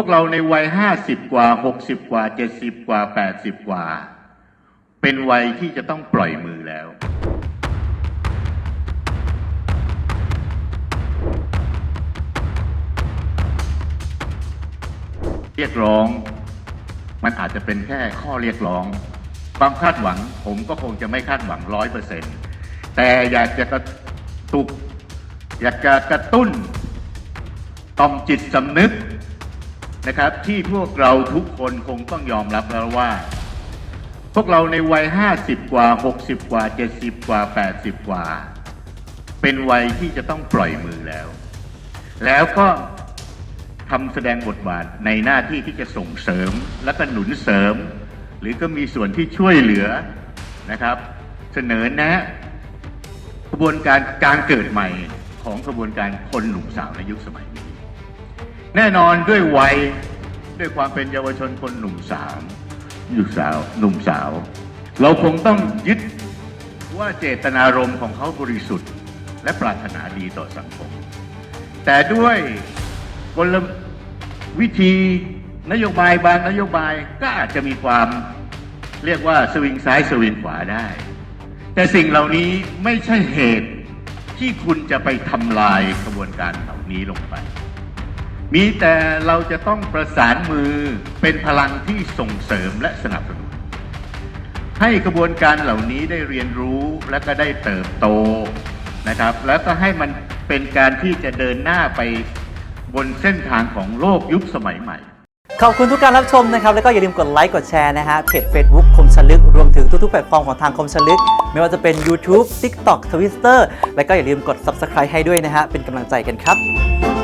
วกเราในวัยห้าสิบกว่าหกสิบกว่าเจ็ดสิบกว่าแปดสิบกว่า เป็นวัยที่จะต้องปล่อยมือแล้ว เรียกร้อง มันอาจจะเป็นแค่ข้อเรียกร้อง ความคาดหวังผมก็คงจะไม่คาดหวังร้อยเปอร์เซ็นต์แต่อยากจะกระตุก อยากจะกระตุ้นต่อมจิตสำนึก นะครับที่พวกเราทุกคนคงต้องยอมรับแล้วว่า พวกเราในวัยห้าสิบกว่าหกสิบกว่าเจ็ดสิบกว่าแปดสิบกว่า เป็นวัยที่จะต้องปล่อยมือแล้ว แล้วก็ทำแสดงบทบาทในหน้าที่ที่จะส่งเสริมและก็หนุนเสริม หรือก็มีส่วนที่ช่วยเหลือนะครับ เสนอแนะกระบวนการการเกิดใหม่ของกระบวนการคนหนุ่มสาวในยุคสมัยนี้ แน่นอนด้วยวัยด้วยความเป็นเยาวชนคนหนุ่มสาวหนุ่มสาวหนุ่มสาว เราคงต้องยึดว่าเจตนารมณ์ของเขาบริสุทธิ์ และปรารถนาดีต่อสังคม แต่ด้วยกลวิธีนโยบายบางนโยบายก็อาจจะมีความเรียกว่าสวิงซ้ายสวิงขวาได้ แต่สิ่งเหล่านี้ไม่ใช่เหตุที่คุณจะไปทำลายกระบวนการเหล่านี้ลงไป มีแต่เราจะต้องประสานมือเป็นพลังที่ส่งเสริมและสนับสนุน ให้กระบวนการเหล่านี้ได้เรียนรู้และก็ได้เติบโตนะครับ แล้วก็ให้มันเป็นการที่จะเดินหน้าไปบนเส้นทางของโลกยุคสมัยใหม่ ขอบคุณทุกการรับชมนะครับ แล้วก็อย่าลืมกดไลค์กดแชร์นะฮะเพจ Facebook คมชลึก รวมถึงทุกๆแพลตฟอร์มของทางคมชลึก ไม่ว่าจะเป็น YouTube TikTok Twitter แล้วก็อย่าลืมกด Subscribe ให้ด้วยนะฮะเป็นกำลังใจกันครับ